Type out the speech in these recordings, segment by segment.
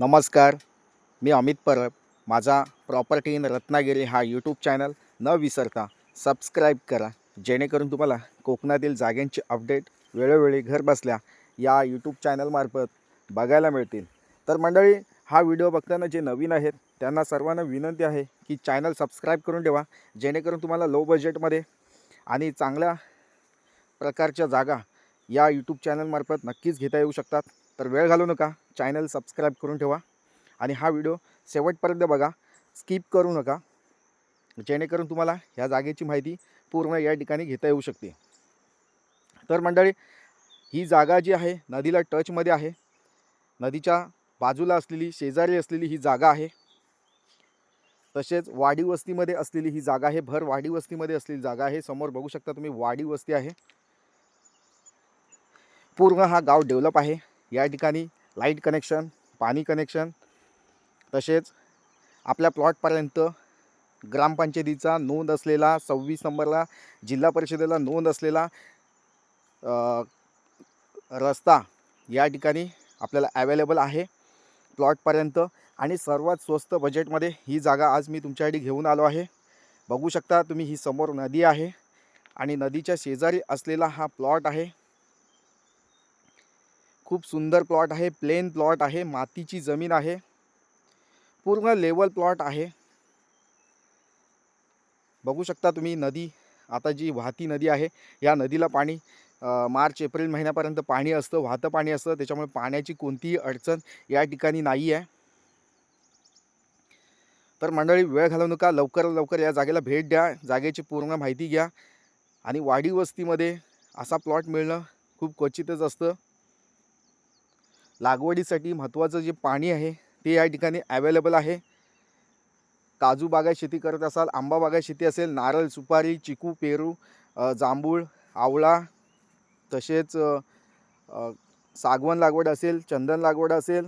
नमस्कार मी अमित परब. माझा property in Ratnagiri हा यूट्यूब चॅनल. न विसरता सबस्क्राईब करा. जेणेकरून तुम्हाला कोकणातील जाग्यांची अपडेट वेळोवेळी घर बसल्या या यूट्यूब चॅनलमार्फत बघायला मिळतील. तर मंडळी हा व्हिडिओ बघताना जे नवीन आहेत त्यांना सर्वांना विनंती आहे की चॅनल सबस्क्राईब करून ठेवा. जेणेकरून तुम्हाला लो बजेटमध्ये आणि चांगल्या प्रकारच्या जागा या यूट्यूब चॅनलमार्फत नक्कीच घेता येऊ शकतात. तर वेळ घालू नका. चॅनल सबस्क्राईब करून ठेवा. आणि हा व्हिडिओ शेवटपर्यंत बघा. स्किप करू नका. जेणेकरून तुम्हाला ह्या जागेची माहिती पूर्ण या ठिकाणी घेता येऊ शकते. तर मंडळी ही जागा जी आहे नदीला टचमध्ये आहे. नदीच्या बाजूला असलेली शेजारी असलेली ही जागा आहे. तसेच वाडी वस्तीमध्ये असलेली ही जागा आहे. भर वाडी वस्तीमध्ये असलेली जागा आहे. समोर बघू शकता तुम्ही वाडी वस्ती आहे. पूर्ण हा गाव डेव्हलप आहे. या ठिकाणी लाइट कनेक्शन पाणी कनेक्शन तसेच आपल्या प्लॉटपर्यंत ग्रामपंचायतीचा नोंद असलेला सव्वीस नंबरला जिल्हा परिषदेला नोंद असलेला रस्ता या ठिकाणी आपल्याला ॲवेलेबल आहे प्लॉटपर्यंत. आणि सर्वात स्वस्त बजेटमध्ये ही जागा आज मी तुमच्यासाठी घेऊन आलो आहे. बघू शकता तुम्ही ही समोर नदी आहे आणि नदीच्या शेजारी असलेला हा प्लॉट आहे. खूप सुंदर प्लॉट आहे प्लेन प्लॉट आहे मातीची जमीन आहे पूर्ण लेवल प्लॉट आहे. बघू शकता तुम्ही नदी आता जी वाहती नदी आहे या नदीला पाणी मार्च एप्रिल महिन्यापर्यंत पाणी असतं वाहतं पाणी असतं त्याच्यामुळे पाण्याची कोणतीही अडचण या ठिकाणी नाही आहे तर मंडळी वेळ घालवू नका लवकर लवकर या जागेला भेट द्या जागेची पूर्ण माहिती घ्या आणि वाडी वस्तीमध्ये असा प्लॉट मिळणं खूप क्वचितच असतं. लागवडीसाठी महत्त्वाचं जे पाणी आहे ते या ठिकाणी ॲवेलेबल आहे. काजू बागाय शेती करत असाल आंबा बागाय शेती असेल नारळ सुपारी चिकू पेरू जांभूळ आवळा तसेच सागवन सागवण लागवड असेल चंदन लागवड असेल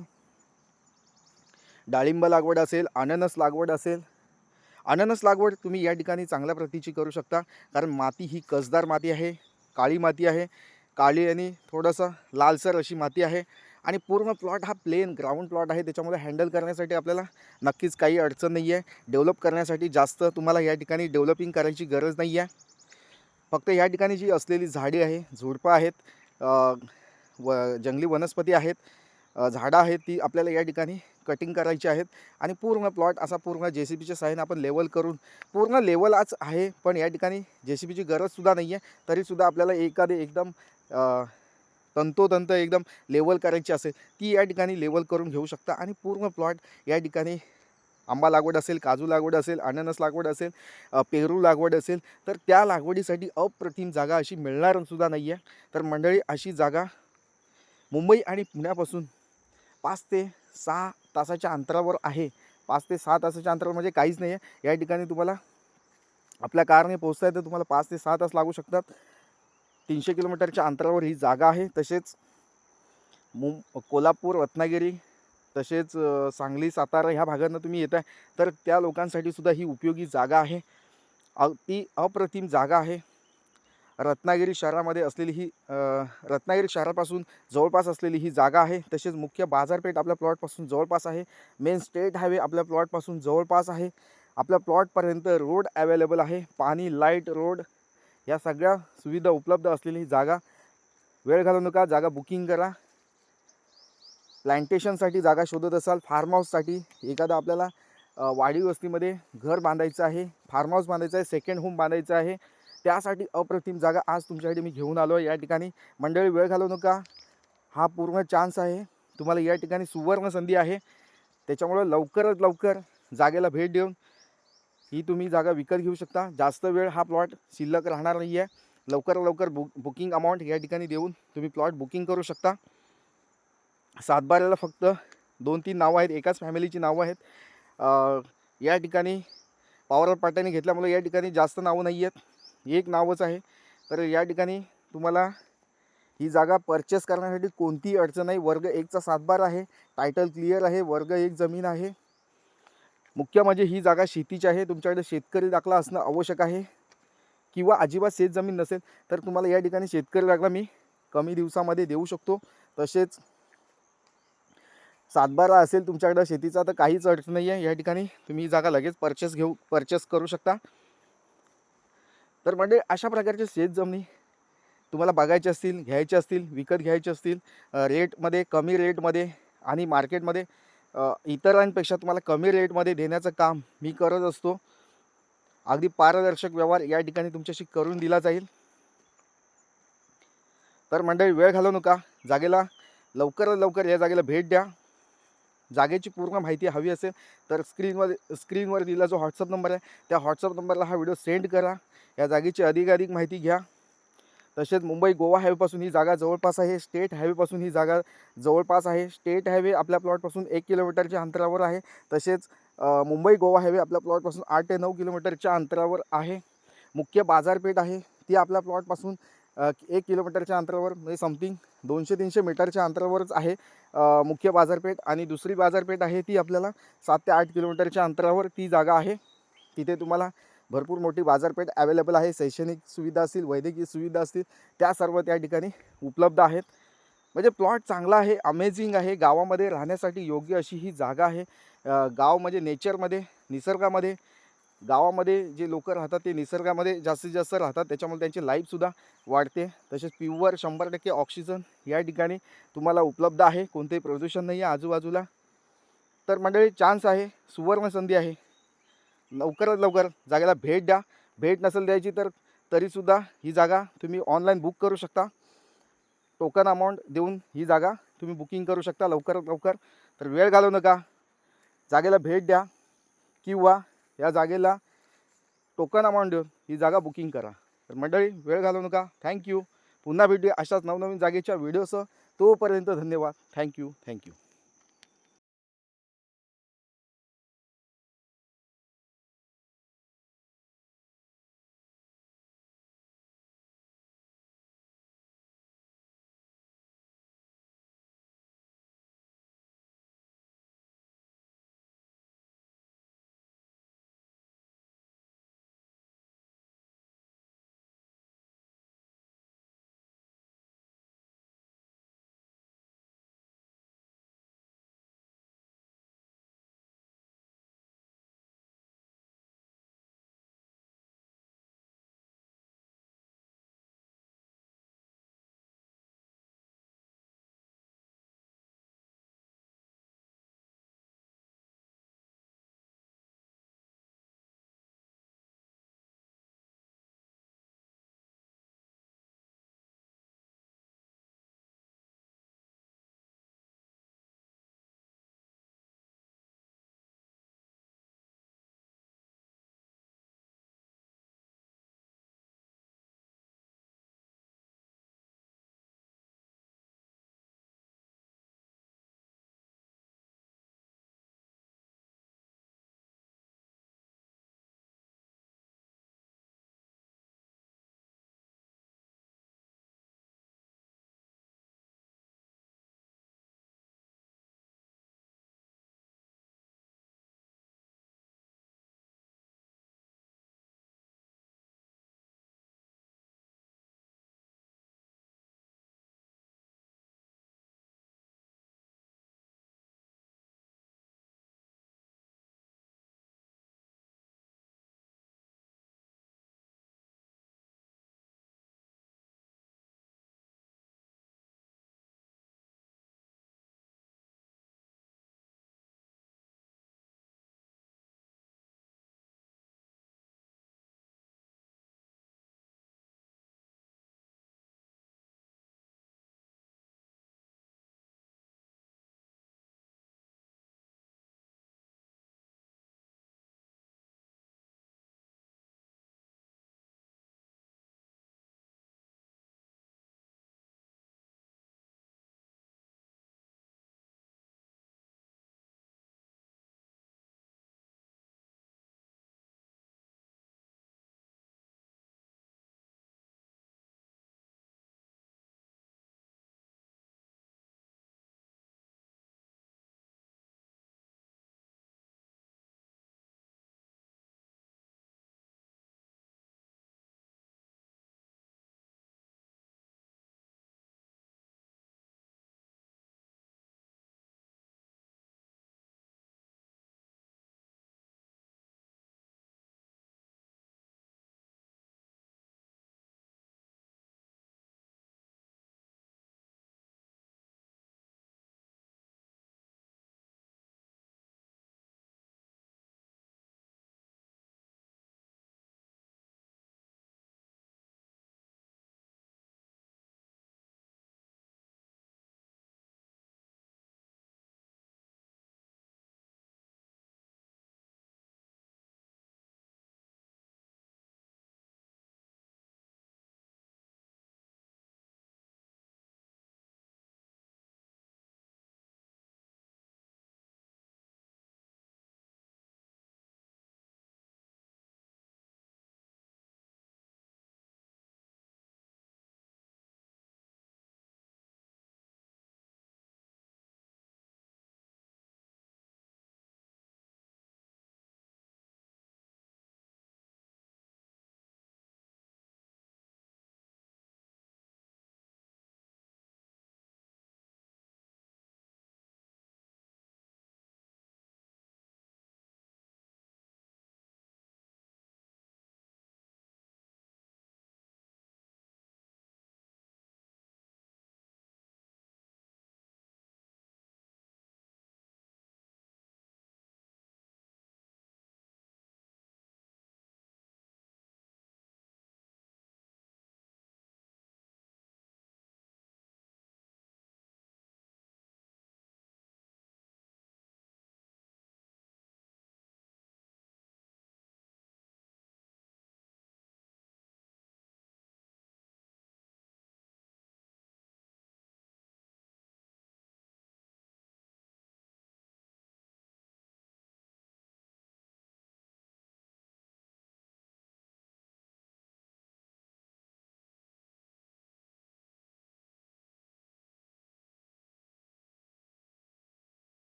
डाळिंब लागवड असेल अननस लागवड असेल. अननस लागवड तुम्ही या ठिकाणी चांगल्या प्रतीची करू शकता कारण माती ही कसदार माती आहे काळी माती आहे. काळी आणि थोडंसं लालसर अशी माती आहे. आणि पूर्ण प्लॉट हा प्लेन ग्राउंड प्लॉट आहे. त्याच्यामुळे हँडल करण्यासाठी आपल्याला नक्कीच काही अडचण नाही आहे डेव्हलप करण्यासाठी जास्त तुम्हाला या ठिकाणी डेव्हलपिंग करायची गरज नाही आहे फक्त या ठिकाणी जी असलेली झाडी आहे झुडपं आहेत व जंगली वनस्पती आहेत झाडं आहेत ती आपल्याला या ठिकाणी कटिंग करायची आहेत. आणि पूर्ण प्लॉट असा पूर्ण जे सी बीच्या साहाय्याने आपण लेवल करून पूर्ण लेवल आज आहे पण या ठिकाणी जे सी बीची गरजसुद्धा नाही आहे तरीसुद्धा आपल्याला एखादे एकदम तंतोतंत एकदम लेवल करायची असेल ती या ठिकाणी लेवल करून घेऊ शकता. आणि पूर्ण प्लॉट या ठिकाणी आंबा लागवड असेल काजू लागवड असेल अननस लागवड असेल पेरू लागवड असेल तर त्या लागवडीसाठी अप्रतिम जागा अशी मिळणार सुद्धा नाही आहे तर मंडळी अशी जागा मुंबई आणि पुण्यापासून पाच ते सहा तासाच्या अंतरावर आहे. पाच ते सहा तासाच्या अंतरावर म्हणजे काहीच नाही आहे या ठिकाणी तुम्हाला आपल्या कारने पोहोचता येतं तुम्हाला पाच ते सहा तास लागू शकतात. तीनशे किलोमीटरच्या अंतरावर ही जागा आहे. तसेच मुं कोल्हापूर रत्नागिरी तसेच सांगली सातारा ह्या भागांना तुम्ही येत आहे तर त्या लोकांसाठी सुद्धा ही उपयोगी जागा आहे. ती अप्रतिम जागा आहे. रत्नागिरी शहरामध्ये असलेली ही रत्नागिरी शहरापासून जवळपास असलेली ही जागा आहे. तसेच मुख्य बाजारपेठ आपल्या प्लॉटपासून जवळपास आहे. मेन स्टेट हायवे आपल्या प्लॉटपासून जवळपास आहे. आपल्या प्लॉटपर्यंत रोड अवेलेबल आहे. पाणी लाइट रोड या सगळ्या सुविधा उपलब्ध असलेली ही जागा. वेळ घालवू नका जागा बुकिंग करा. प्लॅन्टेशनसाठी जागा शोधत असाल फार्म हाऊससाठी एखादा आपल्याला वाडी वस्तीमध्ये घर बांधायचं आहे फार्म हाऊस बांधायचं आहे सेकंड होम बांधायचं आहे. त्यासाठी अप्रतिम जागा आज तुमच्यासाठी मी घेऊन आलो आहे या ठिकाणी. मंडळी वेळ घालवू नका. हा पूर्ण चान्स आहे. तुम्हाला या ठिकाणी सुवर्ण संधी आहे. त्याच्यामुळं लवकरात लवकर जागेला भेट देऊन ही तुम्ही जागा विकत घेऊ शकता. जास्त वेळ हा प्लॉट शिल्लक राहणार नाही आहे लवकर लवकर बुक बुकिंग अमाऊंट या ठिकाणी देऊन तुम्ही प्लॉट बुकिंग करू शकता. सातबाऱ्याला फक्त दोन तीन नावं आहेत. एकाच फॅमिलीची नावं आहेत. या ठिकाणी पॉवर पाट्याने घेतल्यामुळे या ठिकाणी जास्त नावं नाही आहेत एक नावच आहे. तर या ठिकाणी तुम्हाला ही जागा परचेस करण्यासाठी कोणतीही अडचण नाही. वर्ग एकचा सातबार आहे. टायटल क्लिअर आहे. वर्ग एक जमीन आहे. मुख्य म्हणजे ही जागा शेतीची आहे. तुमच्याकडे शेतकरी दाखला असणं आवश्यक आहे. किंवा अजिबात शेत जमीन नसेल तर तुम्हाला या ठिकाणी शेतकरी दाखला मी कमी दिवसामध्ये देऊ शकतो. तसेच सातबारा असेल तुमच्याकडं शेतीचा तर काहीच अडचण नाही आहे या ठिकाणी तुम्ही ही जागा लगेच परचेस घेऊ परचेस करू शकता. तर म्हणजे अशा प्रकारचे शेत जमिनी तुम्हाला बघायचे असतील घ्यायचे असतील विकत घ्यायचे असतील रेटमध्ये कमी रेटमध्ये आणि मार्केटमध्ये इतरांपेक्षा तुम्हाला कमी रेटमध्ये देण्याचं काम मी करत असतो. अगदी पारदर्शक व्यवहार या ठिकाणी तुमच्याशी करून दिला जाईल. तर मंडळी वेळ घालवू नका. जागेला लवकरात लवकर या जागेला भेट द्या. जागेची पूर्ण माहिती हवी असेल तर स्क्रीनवर स्क्रीनवर दिलेला जो व्हॉट्सअप नंबर आहे त्या व्हॉट्सअप नंबरला हा व्हिडिओ सेंड करा. या जागेची अधिकाधिक माहिती घ्या. तसेच मुंबई गोवा हायवेपासून ही जागा जवळपास आहे. स्टेट हायवेपासून ही जागा जवळपास आहे. स्टेट हायवे आपल्या प्लॉटपासून एक किलोमीटरच्या अंतरावर आहे. तसेच मुंबई गोवा हायवे आपल्या प्लॉटपासून आठ ते नऊ किलोमीटरच्या अंतरावर आहे. मुख्य बाजारपेठ आहे. ती आपल्या प्लॉटपासून एक किलोमीटरच्या अंतरावर म्हणजे समथिंग दोनशे तीनशे मीटरच्या अंतरावरच आहे. मुख्य बाजारपेठ आणि दुसरी बाजारपेठ आहे ती आपल्याला सात ते आठ किलोमीटरच्या अंतरावर ती जागा आहे. तिथे तुम्हाला भरपूर मोठी बाजारपेठ अवेलेबल आहे. शैक्षणिक सुविधा असतील वैद्यकीय सुविधा असतील त्या सर्व त्या ठिकाणी उपलब्ध आहेत. म्हणजे प्लॉट चांगला आहे अमेझिंग आहे. गावामध्ये राहण्यासाठी योग्य अशी ही जागा आहे. गाव म्हणजे नेचरमध्ये निसर्गामध्ये. गावामध्ये जे लोक राहतात ते निसर्गामध्ये जास्तीत जास्त राहतात. त्याच्यामुळे त्यांची लाईफसुद्धा वाढते. तसेच प्युअर शंभर टक्के ऑक्सिजन या ठिकाणी तुम्हाला उपलब्ध आहे. कोणतेही प्रदूषण नाही आहे आजूबाजूला. तर मंडळी चान्स आहे. सुवर्ण संधी आहे. लवकरात लवकर जागेला भेट द्या. भेट नसेल द्यायची तर तरीसुद्धा ही जागा तुम्ही ऑनलाईन बुक करू शकता. टोकन अमाऊंट देऊन ही जागा तुम्ही बुकिंग करू शकता लवकरात लवकर. तर वेळ घालवू नका. जागेला भेट द्या किंवा या जागेला टोकन अमाऊंट देऊन ही जागा बुकिंग करा. तर मंडळी वेळ घालवू नका. थँक्यू पुन्हा भेटूया अशाच नवनवीन जागेच्या व्हिडिओसह तोपर्यंत धन्यवाद. Thank you thank you